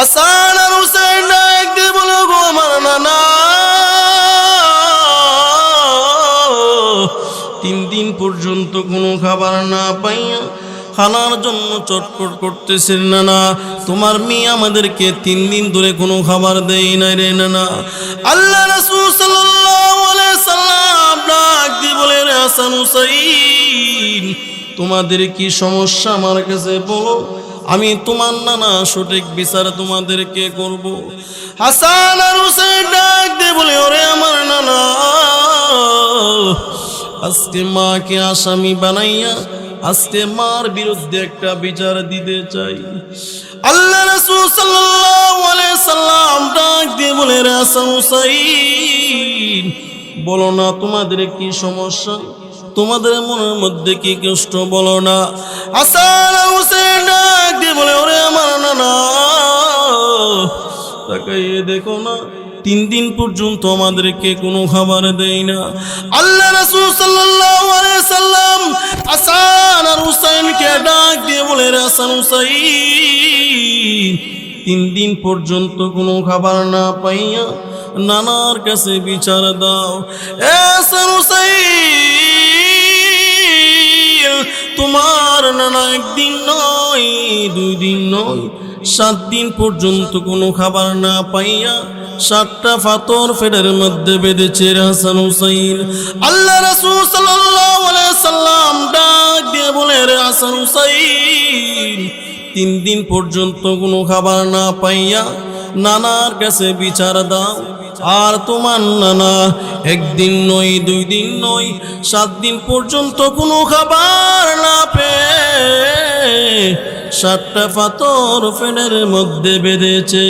আসান আর হুসেন ডাক দিয়ে গো আমার নানা। তিন দিন পর্যন্ত কোনো খাবার না পাইয়া খানার জন্য চটপট করতেছেন না না তোমার মেয়ে আমাদেরকে তিন দিন ধরে কোনো খাবার দেয় না রে না না আল্লাহ রাসূল সাল্লাম ডাক দিয়ে বলে হাসান হুসাইন, তোমাদের কি সমস্যা আমার কাছে বলো? আমি তোমার নানা সঠিক বিচার তোমাদেরকে করব। হাসান আর হুসেন ডাক দিয়ে বলে, ওরে আমার নানা, আজকে মাকে আসামি বানাইয়া আজকে মার বিরুদ্ধে একটা বিচার দিতে চাই। আল্লাহ রাসূল সাল্লাল্লাহু আলাইহি সাল্লাম ডাক দিয়ে বলে, রে হাসান হুসাইন, বলো না তোমাদের কি সমস্যা? তোমাদের মনের মধ্যে কি কষ্ট বলো না? আর হুসেন ডাক দিয়ে বলে, ওরে আমার নানা, তাকাইয়ে দেখো না, তিন দিন পর্যন্ত আমাদেরকে কোনো খাবার দেয় না। আল্লাহ রাসূল সাল্লাল্লাহু আলাইহি সাল্লাম হাসান আর হুসাইনকে ডাক দিয়ে বলে হাসান হুসাইন, তিন দিন পর্যন্ত কোনো খাবার না পাইয়া নানার কাছে বিচার দাও। এ হাসান হুসাইন তোমার নানা একদিন নয়, দুই দিন নয়। সাত দিন পর্যন্ত কোনো খাবার না পাইয়া সাতটা ফাতর ফেডের মধ্যে বেঁধেছে হাসান হুসাইন। আল্লাহ রাসূল সাল্লাল্লাহু সাল্লাম ডাক দিয়ে বলে, রে হাসান হুসাইন, তিন দিন পর্যন্ত কোনো খাবার না পাইয়া নানার কাছে বিচার দাও। আর তোমার নানা, একদিন নয়, দুই দিন নয়, সাত দিন পর্যন্ত কোনো খাবার না পেয়ে সাতটা পাথর ফেনের মধ্যে বেঁধেছে।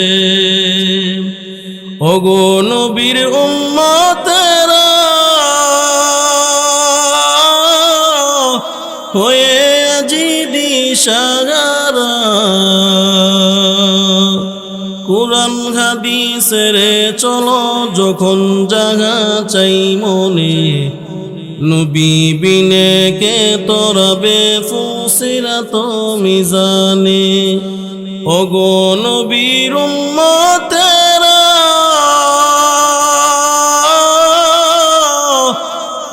ওগো নবীর উম্মতেরা, হয়ে আজি দিশাগারা। কোরআন হাদিসের চলো যখন জাগা চাই মনে। নবী বিনে কে তরবে ফুসিরা তো মিজানে। ওগো নবীর উম্মতেরা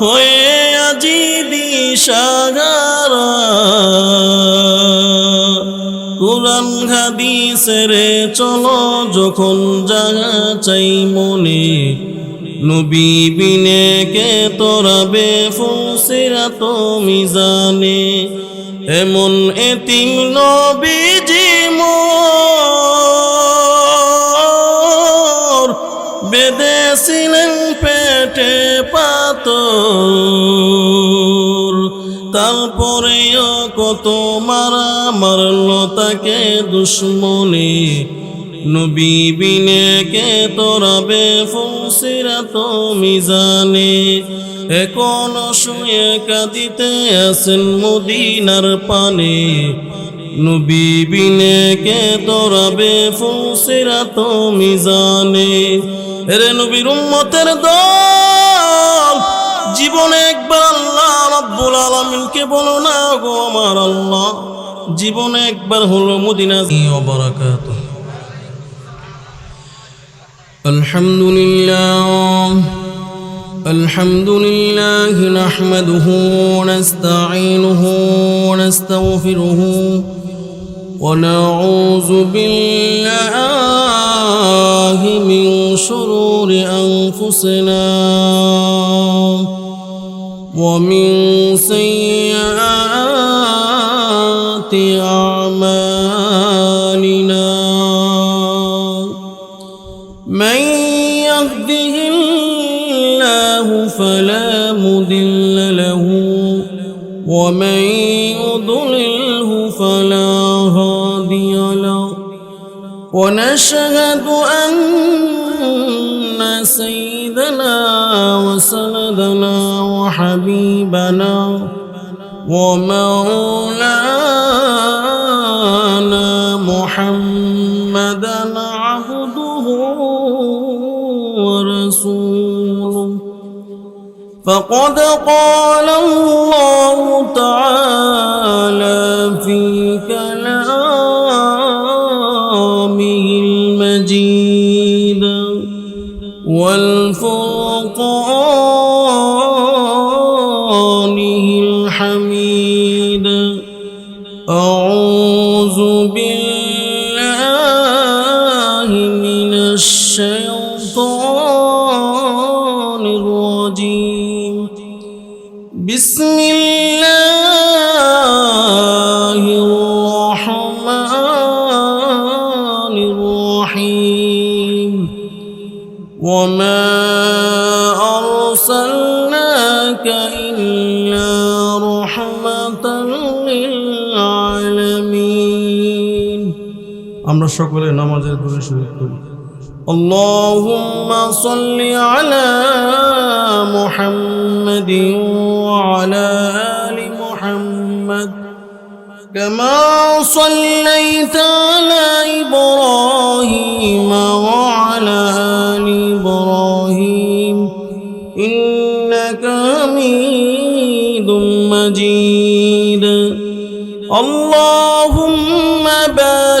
হয়ে আজি দিশাগারা কোরআন হাদিসের চলো যখন জাগা চাই মনে। নবী বিনে কে তোরাবে ফুসিরা তো জানে এমন এতিম নবীজি মোর। বেদেছিলেন পেটে পাতর কত মারা মারল তাকে দুশ্মনে। নবী বিনে কে তোরাবে ফুসিরা তো মিজানে। এখন শুয়ে কাঁদিতে আছেন মদিনার পানে। নবী বিনে কে তোরাবে ফুসিরা তো মিজানে। রে নবীর উম্মতের দল, জীবনে রাব্বুল আলামিনকে বলো না গো আমার আল্লাহ জীবনে একবার হলো মদিনা ও বারাকাতুহু الحمد لله الحمد لله نحمده ونستعينه ونستغفره ونعوذ بالله من شرور أنفسنا ومن سيئات أعمالنا من يهده الله فلا مضل له ومن يضلله فلا هادي له ونشهد أن سيدنا وسندنا وحبيبنا ومولانا محمدا عبده ورسوله. فقد قال الله تعالى في كلامه المجيد. আমরা সকলে নামাজের দূরে শহীদ করি اللهم صل على محمد وعلى آل محمد كما صليت على إبراهيم وعلى آل إبراهيم إنك حميد مجيد اللهم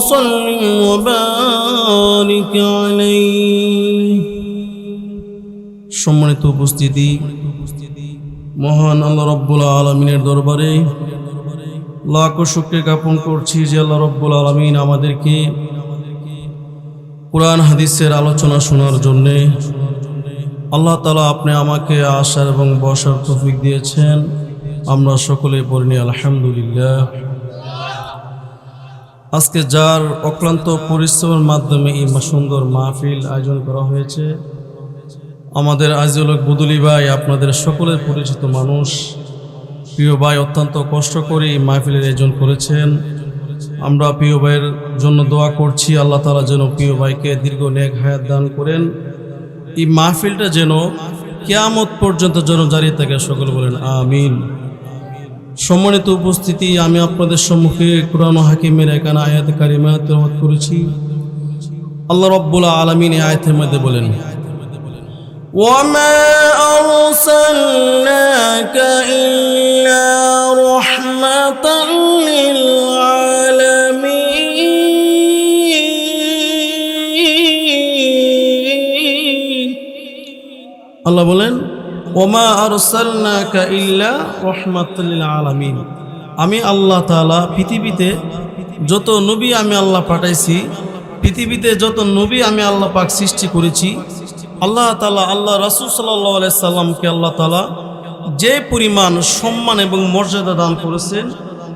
صل وبارك عليه সম্মানিত উপস্থিতি মহান আল্লাহ রব্বুল আলমিনের দরবারে লাখো শুক্রে জ্ঞাপন করছি যে আল্লাহ রব্বুল আলমিন আমাদেরকে কোরআন হাদিসের আলোচনা শোনার জন্যে আল্লাহ তালা আপনি আমাকে আসার এবং বসার তৌফিক দিয়েছেন আমরা সকলে পড়িনি আলহামদুলিল্লাহ আজকে যার অক্লান্ত পরিশ্রমের মাধ্যমে এই সুন্দর মাহফিল আয়োজন করা হয়েছে, আমাদের আইজুল বুদুলি ভাই, আপনাদের সকলের পরিচিত মানুষ, প্রিয় ভাই অত্যন্ত কষ্ট করে এই মাহফিলের আয়োজন করেছেন। আমরা প্রিয় ভাইয়ের জন্য দোয়া করছি, আল্লাহ তালা যেন প্রিয় ভাইকে দীর্ঘ নেক হায়াত দান করেন। এই মাহফিলটা যেন কেয়ামত পর্যন্ত যেন জারি থাকে, সকলে বলেন আমিন। সম্মানিত উপস্থিতি আমি আপনাদের সম্মুখে কোরআন ও হাকিমের এখানে আয়াত কারিমা তেলাওয়াত করেছি আল্লাহ রব্বুল আলমিন এই আয়াতের মধ্যে বলেন وما أرسلناك إلا رحمة للعالمين আল্লাহ বলেন ওমা আরসালনাকা ইল্লা রহমাতুল আলামিন। আমি আল্লাহ তাআলা পৃথিবীতে যত নবী আমি আল্লাহ পাঠাইছি, পৃথিবীতে যত নবী আমি আল্লাহ পাক সৃষ্টি করেছি, আল্লাহ তালা আল্লাহ রাসুল সাল্লাহ সাল্লামকে আল্লাহ তালা যে পরিমাণ সম্মান এবং মর্যাদা দান করেছেন,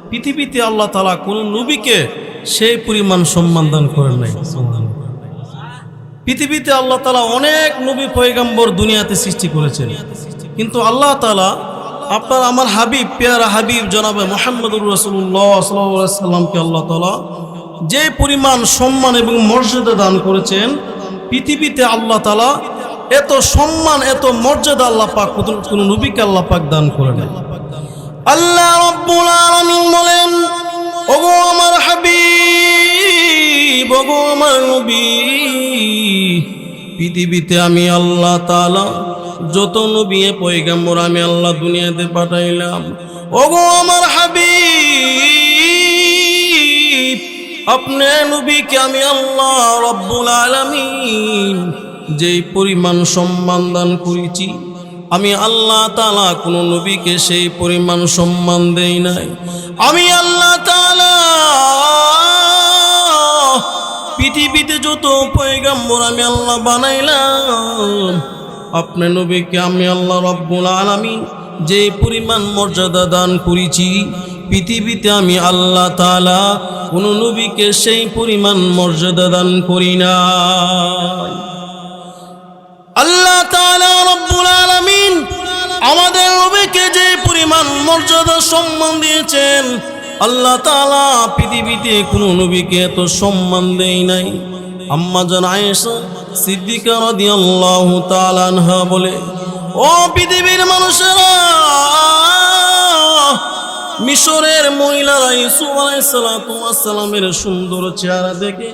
পৃথিবীতে আল্লাহ তালা কোন নবীকে সেই পরিমাণ সম্মান দান করেন নাই। পৃথিবীতে আল্লাহ তালা অনেক নবী পয়গাম্বর দুনিয়াতে সৃষ্টি করেছেন। কিন্তু আল্লাহ তালা আপনার আমার হাবিব, পেয়ারা হাবিব জনাবে মোহাম্মদুর রসুল্লাহ সাল্লামকে আল্লাহ তালা যে পরিমাণ সম্মান এবং মর্যাদা দান করেছেন, পৃথিবীতে আল্লাহ তালা এত সম্মান, এত মর্যাদা আল্লাহ পাক, কোন নবীকে আল্লাহ পাক দান করে নেয় আল্লাহ রব্বুল আলামিন বলেন, ওগো আমার হাবিব, ওগো আমার নবী পৃথিবীতে আমি আল্লাহ তালা যত নবী পয়গাম্বর আমি আল্লাহ দুনিয়াতে পাঠাইলাম। ওগো আমার হাবিব, আপনি নবীকে আমি আল্লাহ রব্বুল আলামিন যেই পরিমাণ সম্মান দান করেছি, আমি আল্লাহ তালা কোনো নবীকে সেই পরিমাণ সম্মান দেই নাই। আমি আল্লাহ তালা পৃথিবীতে যত পয়গাম্বর, আমি আল্লাহ বানাইলাম। আপনি নবীকে আমি আল্লাহ রব্বুল আলামিন যে পরিমাণ মর্যাদা দান করেছি, পৃথিবীতে আমি আল্লাহ তালা কোনো নবীকে সেই পরিমাণ মর্যাদা দান করি না আল্লাহ তাআলা রব্বুল আলামিন আমাদের নবীকে যে পরিমাণ মর্যাদা সম্মান দিয়েছেন, আল্লাহ তাআলা পৃথিবীতে কোনো নবীকে এত সম্মান দেয় নাই। আম্মা জান আয়েশা সিদ্দিকা রাদিয়াল্লাহু তাআলা আনহা বলে, ও পৃথিবীর মানুষেরা, মিশরের মহিলারা ইসুফ আলাইসালামের সুন্দর চেহারা দেখে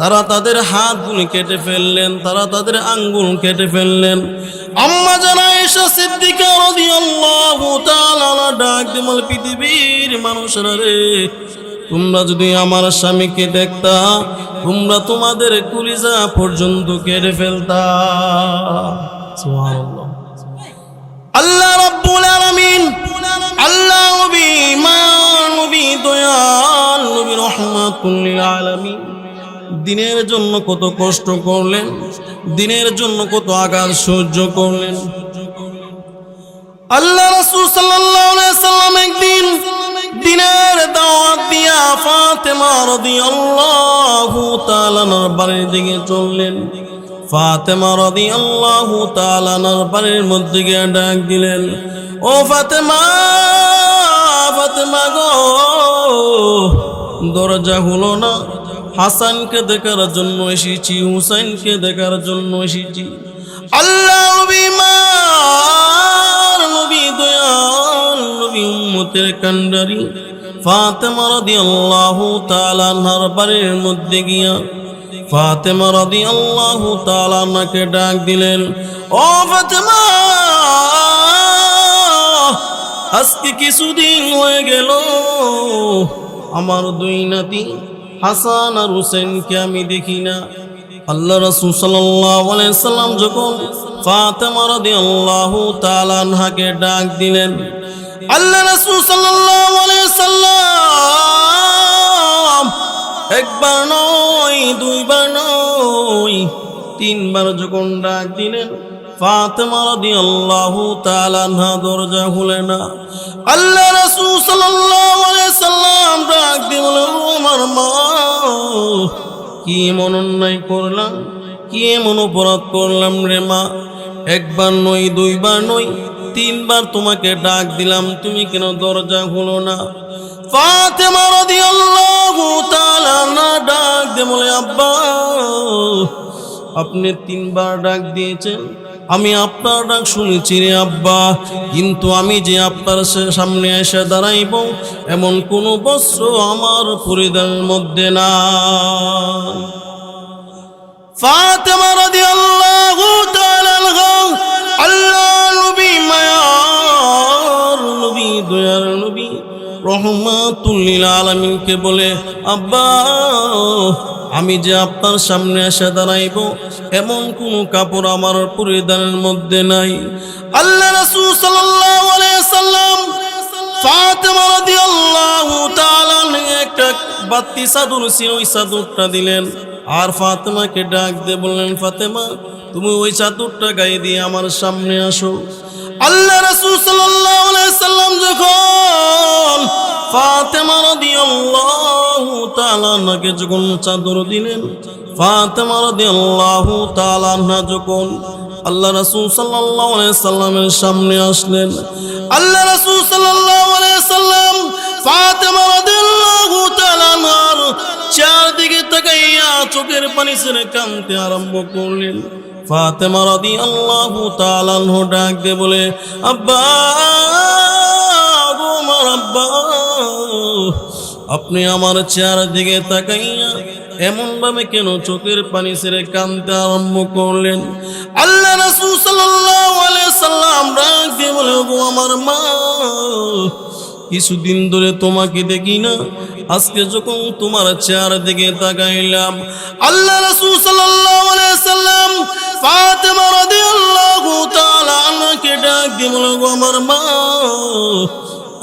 তারা তাদের হাতগুলি কেটে ফেললেন, তারা তাদের আঙ্গুল কেটে ফেললেন। আম্মা জানা এসা সিদ্দিকা রাদিয়াল্লাহু তাআলা ডাক দিমাল পৃথিবীর মানুষেরা রে তোমরা যদি আমার স্বামীকে দেখতা, তোমরা তোমাদের কুলিজা পর্যন্ত কেড়ে ফেলতা। আল্লাহ রাব্বুল আলামিন, আল্লাহ নবী মায়ার নবী, দয়াল নবী, রহমাতুল আলামিন। দিনের জন্য কত কষ্ট করলেন, দিনের জন্য কত আঘাত সহ্য করলেন। আল্লাহ রাসূল সাল্লাল্লাহু আলাইহি সাল্লাম একদিন দিনের দাওয়াত দিয়া ফাতেমা রাদিয়াল্লাহু তাআলার বাড়ির দিকে চললেন। ফাতেমা রাদিয়াল্লাহু তাআলার বাড়ির মধ্যে গিয়ে ডাক দিলেন, ও ফাতেমা ফাতেমা গো, দরজা হলো না। হাসানকে দেখার জন্য এসেছি, হুসাইনকে দেখার জন্য এসেছি। আল্লাহ নবী দয়াল নবী উম্মতের কান্ডারি ফাতেমা রাদিয়াল্লাহু তাআলা আনহার বাড়ির মধ্যে গিয়া ফাতেমা ডাক দিলেন, ও ফাতেমা, আজকে কিছুদিন হয়ে গেল। আমার দুই নাতি হাসান আর হুসেনকে আমি দেখি না। আল্লাহ রসুল সাল্লাম যখন ফাতেমা রাদিয়াল্লাহু তাআলা আনহাকে ডাক দিলেন, আল্লাহ রসুল সাল্লাম, একবার নয়, দুইবার নয়, তিনবার যখন ডাক দিলেন, ফাতেমা রাদিয়াল্লাহু তাআলা আনহা দরজা খুলে না। আল্লাহ রাসূল সাল্লাম ডাক "ও আমার মা কি এমন অন্যায় করলাম? কি এমন অপরাধ করলাম রে মা? একবার নই, দুইবার নই, তিনবার তোমাকে ডাক দিলাম, তুমি কেন দরজা হলো না? না ডাক দে বলে, আব্বা, আপনি তিনবার ডাক দিয়েছেন আমি আপনার ডাক শুনেছি রে আব্বা। কিন্তু আমি যে আপনার সামনে এসে দাঁড়াইব, এমন কোনো বস্ত্র আমার পরিধানের মধ্যে না তাআলা আনহা আল্লাহ আলামিনকে বলে, আব্বা আমি যে আপনার সামনে এসে দাঁড়াইব, এমন কোন কাপড় আমার পরিধানের মধ্যে নাই। আল্লাহ রাসূল সাল্লাল্লাহু আলাইহি সাল্লাম ফাতেমা রাদিয়াল্লাহু তাআলা একটা বাতি চাদর ছিল, ওই চাদরটা দিলেন। আর ফাতেমাকে ডাক দিয়ে বললেন, ফাতেমা, তুমি ওই চাদরটা গায়ে দিয়ে আমার সামনে আসো। আল্লাহ রাসূল সাল্লাল্লাহু আলাইহি সাল্লাম যখন রাদিয়াল্লাহু তাআলা আনহাকে যখন চাদর দিলেন রাদিয়াল্লাহু তাআলা আনহা যখন আল্লাহ রাসূল সাল্লাল্লাহু আলাইহি সাল্লামের সামনে আসলেন, আল্লাহ রাসূল সাল্লাল্লাহু আলাইহি সাল্লাম রাদিয়াল্লাহু তাআলা চোখের পানি ছেড়ে কাঁদতে আরম্ভ করলেন। ফাতেমা রাদিয়াল্লাহু তাআলা আনহু ডাক দিয়ে বলে, আব্বা আব্বা, আপনি আমার চেহারা দিকে তাকাইয়া এমন ভাবে কেন চোখের পানি ছেড়ে কাঁদতে আরম্ভ করলেন? আল্লাহ রাসূল আলাইহি সাল্লাম ডাক দিয়ে বলে আমার মা কিছুদিন ধরে তোমাকে দেখি না। আজকে যখন তোমার চেহারা দিকে তাকাইলাম, আল্লাহ রাসূল সাল্লাল্লাহু আলাইহি সাল্লাম ফাতেমা রাদিয়াল্লাহু তাআলা আনহাকে ডাক দিয়ে বলে গো আমার মা,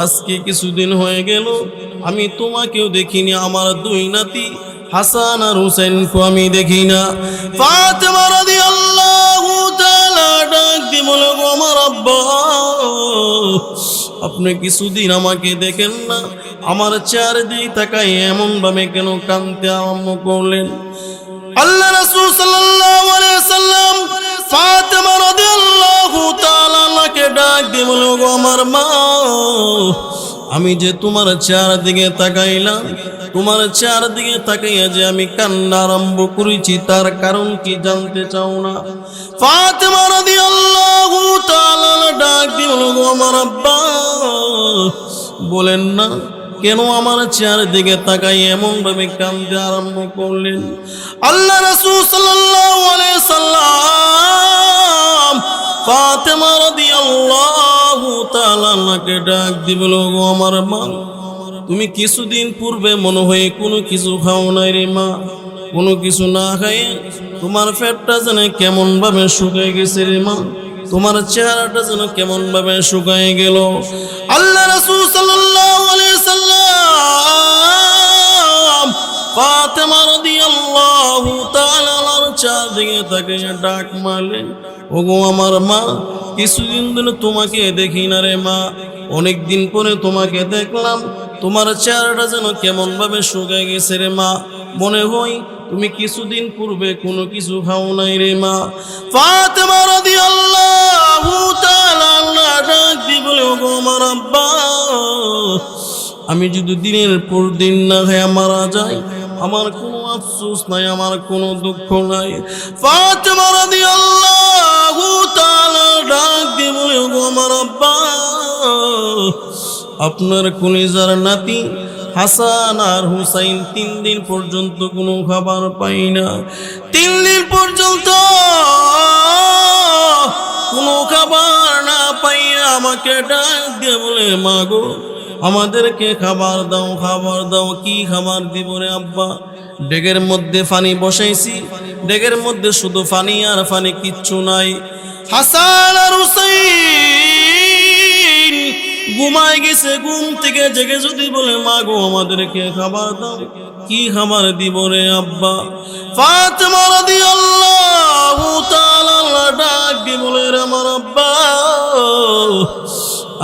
আজকে কিছুদিন হয়ে গেল, আমি তোমাকেও দেখিনি, আমার দুই নাতি হাসান আর হুসেনকে আমি দেখি না। ফাতেমা রাদিয়াল্লাহু তাআলা ডাক দিয়ে বলে গো আমার আব্বা আপনি কিছুদিন আমাকে দেখেন না। আমার চারদিকে তাকাই এমন ভাবে কেন কানতে আরম্ভ করলেন। আল্লাহ রাসূল সাল্লাল্লাহু আলাইহি সাল্লাম ফাতেমা রাদিয়াল্লাহু তাআলা ডাক দিয়ে বলল, গো আমার মা আমি যে তোমার চারদিকে তাকাইলাম তোমার চারদিকে তাকাইয়া যে আমি কান্না আরম্ভ করেছি তার কারণ কি জানতে চাও না? ফাতেমা রাদিয়াল্লাহু তাআলা ডাক বলল, "গো আমার আব্বা বলেন না কেন আমার চারদিকে তাকাই এমন ভাবে কান্দতে আরম্ভ করলেন? আল্লাহ রাসূল সাল্লাল্লাহু আলাইহি সাল্লাম ফাতেমা নাকে ডাক দিয়ে বলল, "গো আমার মা তুমি কিছুদিন পূর্বে মনে হয় কোনো কিছু খাও নাই রে মা। কোনো কিছু না খাইয়ে তোমার পেটটা যেন কেমন ভাবে শুকিয়ে গেছে রে মা। তোমার চেহারাটা যেন কেমন ভাবে শুকায় গেল। আল্লাহ রাসূল সাল্লাল্লাহু আলাইহি সাল্লাম ফাতেমা রাদিয়াল্লাহু তাআলা আনহার চারদিকে তাকে ডাক মারলেন। ওগো আমার মা, কিছুদিন ধরে তোমাকে দেখি না রে মা। অনেক দিন পরে তোমাকে দেখলাম, তোমার চেহারাটা যেন কেমন ভাবে শুকায় গেছে রে মা। মনে হয় তুমি কিছুদিন পূর্বে কোনো কিছু খাও নাই রে মা। ফাতেমা রাদিয়াল্লাহু তাআলা আল্লাহ ডাক দি বলে, ওগো আমার আব্বা, আমি যদি দিনের পর দিন না খায়া মারা যাই। আমার কোনো আফসোস নাই, আমার কোনো দুঃখ নাই। ফাতেমা রাদিয়াল্লাহু ডাক বলে আব্বা। আপনার কলিজার নাতি হাসান আর হুসাইন তিন দিন পর্যন্ত কোনো খাবার পাই না। তিন দিন পর্যন্ত কোনো খাবার না পাইয়া আমাকে ডাক দিয়ে বলে মাগো আমাদেরকে খাবার দাও খাবার দাও। কি খাবার দিব রে আব্বা? ডেগের মধ্যে ফানি বসাইছি। ডেগের মধ্যে শুধু পানি আর ফানি কিচ্ছু নাই। হাসান আর হুসাইন ঘুমায় গেছে, ঘুম থেকে জেগে যদি বলে মা গো আমাদেরকে খাবার দাও। কি খাবার দিব রে আব্বা? ফাতেমা রাদিয়াল্লাহু তাআলা ডাক দিয়ে বলে, রে আমার আব্বা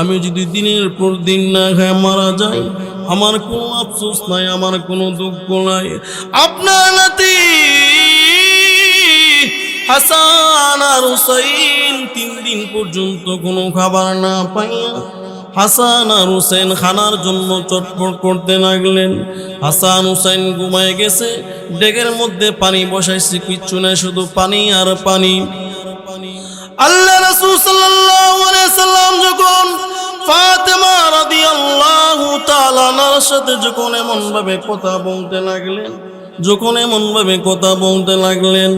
আমি যদি দিনের পর দিন না খায় মারা যাই, আমার কোনো আফসোস নাই, আমার কোনো দুঃখ নাই। আপনার নাতি হাসান আর হুসাইন তিন দিন পর্যন্ত কোনো খাবার না পাইয়া হাসান আর হুসেন খানার জন্য চটপট করতে লাগলেন। হাসান হুসেন ঘুমায় গেছে ডেগের মধ্যে পানি বসাইছে, কিচ্ছু নাই, শুধু পানি আর পানি। আল্লাহ রাসূল সাল্লাল্লাহু আলাইহি সাল্লাম যখন ফাতেমা রাদিয়াল্লাহু তাআলা আনহার সাথে যখন এমন ভাবে কথা বলতে লাগলেন, যখন এমন ভাবে কথা বলতে লাগলেন,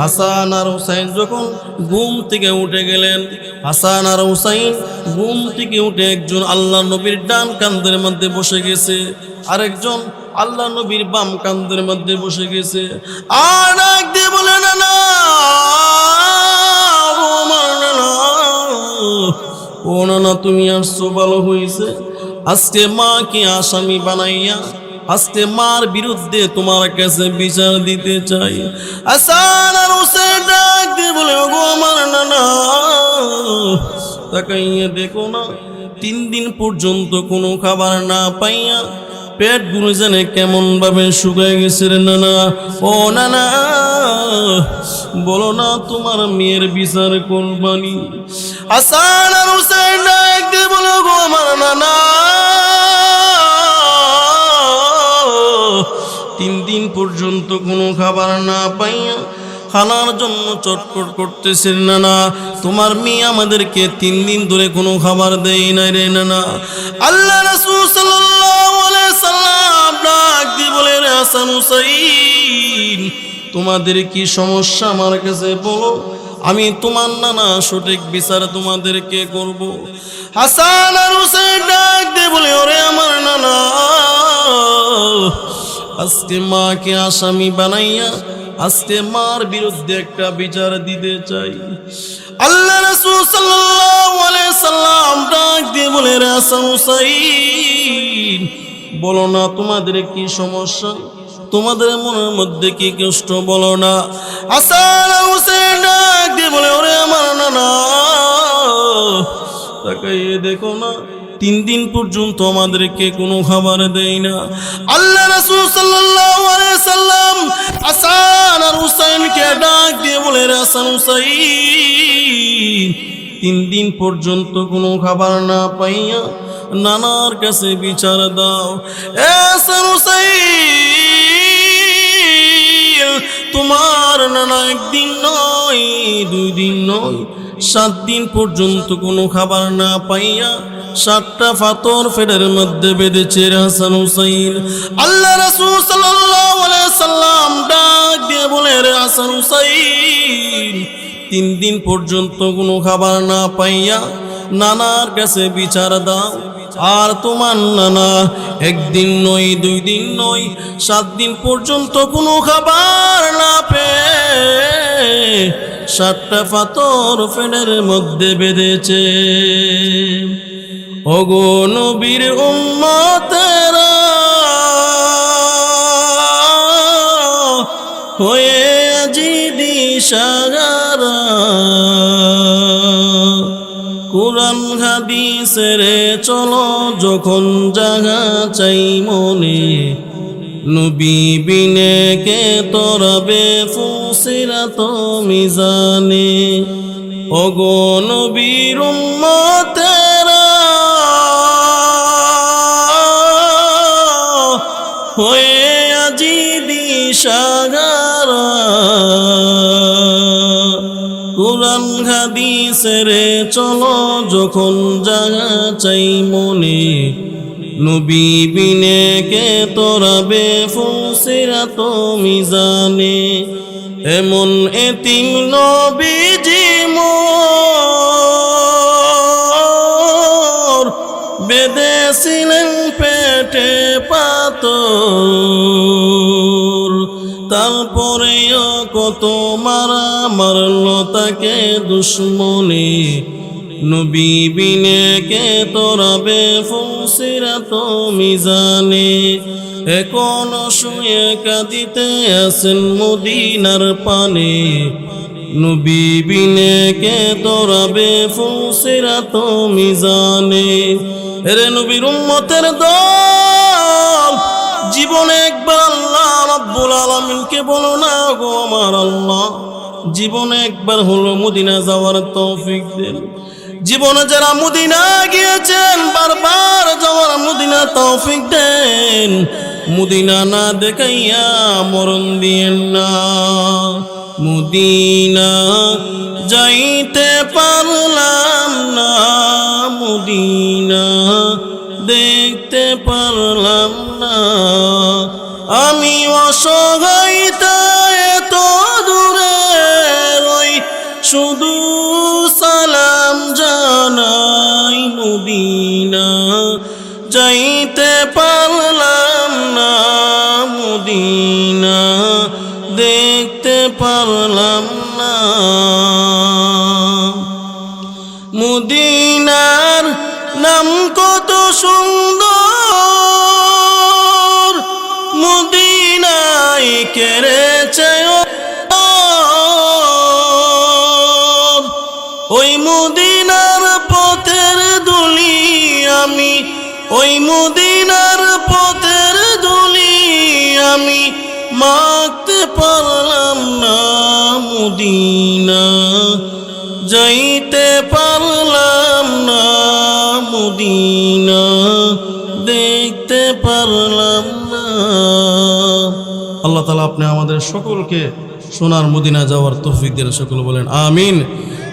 হাসান আর হুসাইন যখন ঘুম থেকে উঠে গেলেন, হাসান আর হুসাইন ঘুম থেকে উঠে একজন আল্লাহ নবীর ডান কান্দের মধ্যে বসে গেছে, আরেকজন আল্লাহ নবীর বাম কান্দের মধ্যে বসে গেছে। আর ডাক দিয়ে বলে না ও নানা তুমি আসছো, ভালো হয়েছে আজকে মাকে আসামি বানাইয়া, আজকে মার বিরুদ্ধে তোমার কাছে বিচার দিতে চাই। আসান আর ডাক দিয়ে বলে, ওগো আমার নানা, তাকাইয়া দেখো না, তিন দিন পর্যন্ত কোনো খাবার না পাইয়া পেটগুলো জানে কেমন ভাবে শুকায় গেছে রে নানা। ও নানা, বলো না তোমার মেয়ের বিচার কোরবানি হাসান আর হুসেন ডাক দিয়ে বলো গো আমার নানা। তিন দিন পর্যন্ত কোনো খাবার না পাইয়া খানার জন্য চটপট করতেছেন না না তোমার মেয়ে আমাদেরকে তিন দিন ধরে কোনো খাবার দেয় নাই রে না না আল্লাহ রাসূল সাল্লাল্লাহু দিয়ে বলে, রে হাসান হুসাইন, তোমাদের কি সমস্যা আমার কাছে বলো? আমি তোমার নানা সঠিক বিচার তোমাদেরকে করব। হাসান আর হুসাইন ডাক দিয়ে বলে, ওরে আমার নানা, আজকে মাকে আসামি বানাইয়া আজকে মার বিরুদ্ধে একটা বিচার দিতে চাই। আল্লাহ রাসূল সাল্লাল্লাহু আলাইহি সাল্লাম ডাক দিয়ে বলে, রে হাসান হুসাইন বলো না, তোমাদের কি সমস্যা? তোমাদের মনের মধ্যে কি কষ্ট বলো না। হাসান আর হুসাইন ডাক দিয়ে বলে, ওরে আমার নানা, তাকাইয়ে দেখো না, তিন দিন পর্যন্ত আমাদেরকে কোনো খাবার দেয় না। আল্লাহ রাসূল সাল্লাল্লাহু আলাইহি সাল্লাম হাসান আর হুসাইনকে ডাক দিয়ে বলে হাসান হুসাইন, তিন দিন পর্যন্ত কোনো খাবার না পাইয়া নানার কাছে বিচার দাও। তোমার নানা একদিন নয়, দুই দিন নয়, সাত দিন পর্যন্ত কোনো খাবার না পাইয়া সাতটা ফাতর ফেডের মধ্যে বেঁধেছে হাসান হুসাইন। আল্লাহ রাসূল সাল্লাম ডাক দিয়ে বলে, রে হাসান হুসাইন, তিন দিন পর্যন্ত কোনো খাবার না পাইয়া নানার কাছে বিচার দাও। আর তোমার নানা, একদিন নই দুই দিন নই সাত দিন পর্যন্ত কোনো খাবার না পেয়ে সাতটা পাথর ফেডের মধ্যে বেঁধেছে। ওগো নবীর উম্মতেরা, হয়ে আজি দিশাগারা কোরআন সেরে চলো যখন জাগা চাই মনে। নবী বিনে কে তরবে ফুসিরা তো মিজানে। ওগো নবীর উম্মতেরা হাদিসের চলো, যখন জাগা চাই মনে। নবী বিনে কে তোরাবে ফুসিরা তুমি জানে। এমন এতিম নবীজি মোর। বেদেছিলেন পেটে পাতর তারপরেও কত মারা মারল তাকে দুশ্মনে। নবী বিনে কে তোরাবে ফুসিরা তো মিজানে। এখন শুয়ে কাঁদিতে আছেন মদিনার পানে। নবী বিনে কে তোরাবে ফুসিরা তো মিজানে। রে নবীর উম্মতের দল, জীবনে একবার রাব্বুল আলামিনকে বলো না গো আমার আল্লাহ। জীবনে একবার হলো মদিনা যাওয়ার তৌফিক দেন। জীবনে যারা মদিনা গিয়েছেন, বারবার যাওয়ার মদিনা তৌফিক দেন। মদিনা না দেখাইয়া মরণ দিয়েন না। মুদিনা যাইতে পারলাম না, মুদিনা দেখতে পারলাম না। আমি অসহায়তা এত দূরে রই। শুধু সালাম জানাই মুদিনা, যাইতে পারলাম না মুদিনা, দেখতে পারলাম না। মুদিনার মুদিনা। যাইতে পারলাম না মুদিনা। দেখতে পারলাম না। আল্লাহ তালা আপনি আমাদের সকলকে সোনার মদিনা যাওয়ার তৌফিক দেন সকল বলেন আমিন।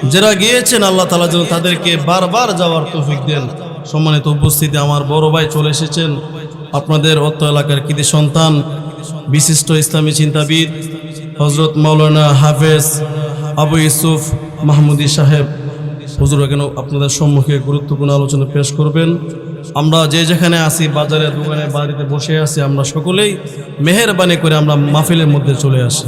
যারা গিয়েছেন, আল্লাহ তালা যেন তাদেরকে বারবার যাওয়ার তৌফিক দেন। সম্মানিত উপস্থিতি, আমার বড় ভাই চলে এসেছেন। আপনাদের অত্য এলাকার কৃতি সন্তান, বিশিষ্ট ইসলামী চিন্তাবিদ হজরত মৌলানা হাফেজ আবু ইউসুফ মাহমুদি সাহেব। হুজুর কেন আপনাদের সম্মুখে গুরুত্বপূর্ণ আলোচনা পেশ করবেন। আমরা যে যেখানে আসি বাজারে, দোকানে, বাড়িতে বসে আছি, আমরা সকলেই মেহেরবানি করে আমরা মাহফিলের মধ্যে চলে আসি।